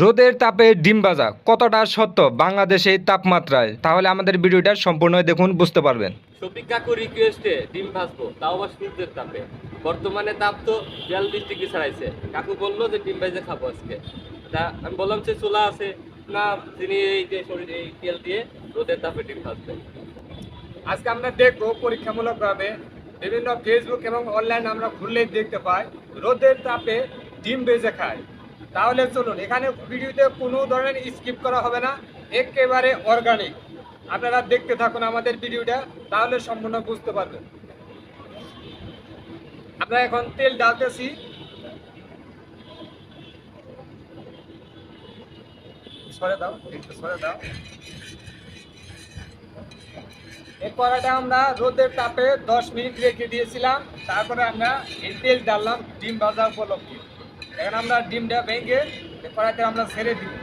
রোদের তাপে ডিম ভাজা কতটা সত্য বাংলাদেশে তাপমাত্রায়? তাহলে আমাদের ভিডিওটা সম্পূর্ণ দেখুন বুঝতে পারবেন। শফিক রিকোয়েস্টে ডিম ভাজবো তাও আবার সূর্যের তাপে। বর্তমানে তাপ তো বিয়াল্লিশ ডিগ্রি ছাড়াইছে। কাকু বলল যে ডিম ভেজে খাব আজকে। তা আমি বললাম যে চুলা আছে। না তিনি এই যে শরীর এই তেল দিয়ে রোদের তাপে ডিম ভাজবে। আজকে আমরা দেখব পরীক্ষামূলকভাবে বিভিন্ন ফেসবুক এবং অনলাইন আমরা খুললেই দেখতে পাই রোদের তাপে ডিম বেজে খায়। তাহলে চলুন, এখানে ভিডিওতে কোনো ধরনের স্কিপ করা হবে না, একেবারে অর্গানিক আপনারা দেখতে থাকুন আমাদের ভিডিওটা, তাহলে সম্পূর্ণ বুঝতে পারবেন। আমরা এখন তেল ডালতেছি সরে দাও, একটু সরে দাও। এই কড়াটা আমরা রোদের তাপে দশ মিনিট রেখে দিয়েছিলাম, তারপরে আমরা এই তেল ডাললাম ডিম ভাজা উপলক্ষে। এখন আমরা ডিমটা ভেঙে কড়াইতে আমরা ছেড়ে দিই।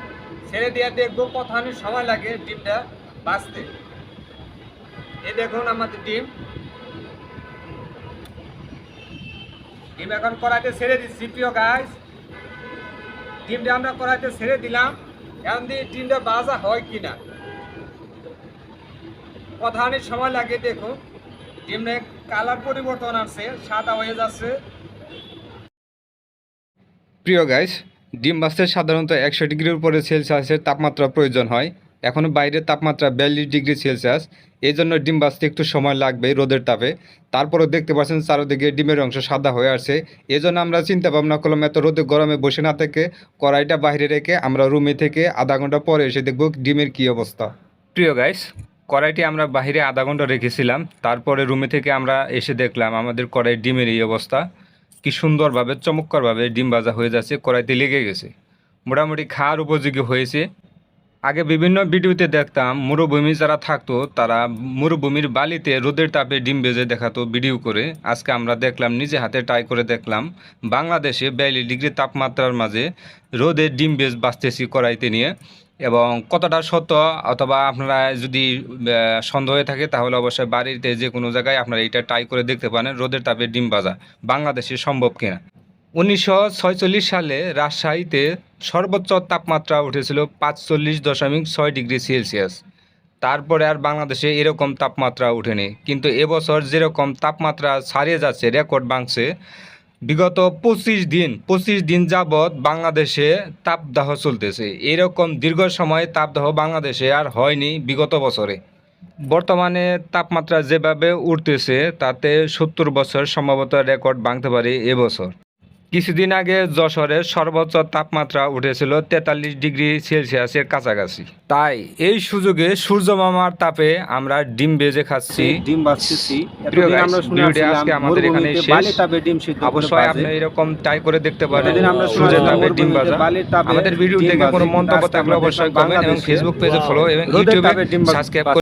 ছেড়ে দিয়ে দেখব কতখানি সময় লাগে ডিমটা বাঁচতে। এই দেখুন আমাদের ডিম। ডিম এখন কড়াইতে ছেড়ে দিচ্ছি, প্রিয় গাছ ডিমটা আমরা কড়াইতে ছেড়ে দিলাম। এখন দিয়ে ডিমটা বাজা হয় কি কিনা কতখানি সময় লাগে, দেখুন। ডিমের কালার পরিবর্তন আসছে, সাদা হয়ে যাচ্ছে। প্রিয় গাইস ডিম ভাজতে সাধারণত একশো ডিগ্রির উপরে সেলসিয়াসের তাপমাত্রা প্রয়োজন হয়। এখন বাইরের তাপমাত্রা বিয়াল্লিশ ডিগ্রি সেলসিয়াস। এই জন্য ডিম ভাজতে একটু সময় লাগবে রোদের তাপে। তারপরেও দেখতে পাচ্ছেন চারোদিকে ডিমের অংশ সাদা হয়ে আসছে। এই জন্য আমরা চিন্তা ভাবনা করলাম, এত রোদে গরমে বসে না থেকে কড়াইটা বাইরে রেখে আমরা রুমে থেকে আধা ঘণ্টা পরে এসে দেখব ডিমের কী অবস্থা। প্রিয় গাইস কড়াইটি আমরা বাইরে আধা ঘণ্টা রেখেছিলাম। তারপরে রুমে থেকে আমরা এসে দেখলাম আমাদের কড়াই ডিমের এই অবস্থা। কি সুন্দরভাবে, চমৎকারভাবে ডিম ভাজা হয়ে যাচ্ছে, কড়াইতে লেগে গেছে। মোটামুটি খাওয়ার উপযোগী হয়েছে। আগে বিভিন্ন ভিডিওতে দেখতাম, মরুভূমি যারা থাকতো, তারা মরুভূমির বালিতে রোদের তাপে ডিম বেজে দেখাতো ভিডিও করে। আজকে আমরা দেখলাম, নিজে হাতে ট্রাই করে দেখলাম, বাংলাদেশে বিয়াল্লিশ ডিগ্রি তাপমাত্রার মাঝে রোদের ডিম বেজ বাঁচতেছি কড়াইতে নিয়ে। এবং কতটা সত্য অথবা আপনারা যদি সন্দেহ হয়ে থাকে, তাহলে অবশ্যই বাড়িতে যে কোনো জায়গায় আপনারা এটা ট্রাই করে দেখতে পারেন, রোদের তাপে ডিম ভাজা, বাংলাদেশে সম্ভব কিনা। উনিশশো সালে রাজশাহীতে সর্বোচ্চ তাপমাত্রা উঠেছিল পাঁচচল্লিশ দশমিক ছয় ডিগ্রি সেলসিয়াস। তারপরে আর বাংলাদেশে এরকম তাপমাত্রা ওঠেনি কিন্তু এবছর যেরকম তাপমাত্রা ছাড়িয়ে যাচ্ছে, রেকর্ড ভাঙছে বিগত পঁচিশ দিন পঁচিশ দিন যাবৎ বাংলাদেশে তাপদাহ চলতেছে। এরকম দীর্ঘ সময় তাপদাহ বাংলাদেশে আর হয়নি বিগত বছরে। বর্তমানে তাপমাত্রা যেভাবে উঠতেছে, তাতে সত্তর বছর সম্ভবত রেকর্ড ভাঙতে পারে এবছর কিছুদিন আগে যশোরে সর্বোচ্চ তাপমাত্রা উঠেছিল তেতাল্লিশ ডিগ্রি সেলসিয়াসের কাছাকাছি। তাই এই সুযোগে সূর্য মামার তাপে আমরা ডিম বেজে খাচ্ছি। ডিম আজকে আমাদের এখানে শেষ। অবশ্যই আপনি এরকম ট্রাই করে দেখতে পারেন। সূর্যের তাপে ডিম ভাজা। আমাদের ভিডিও থেকে কোনো মন্তব্য থাকলে অবশ্যই কমেন্ট এবং ফেসবুক পেজে ফলো এবং ইউটিউবে সাবস্ক্রাইব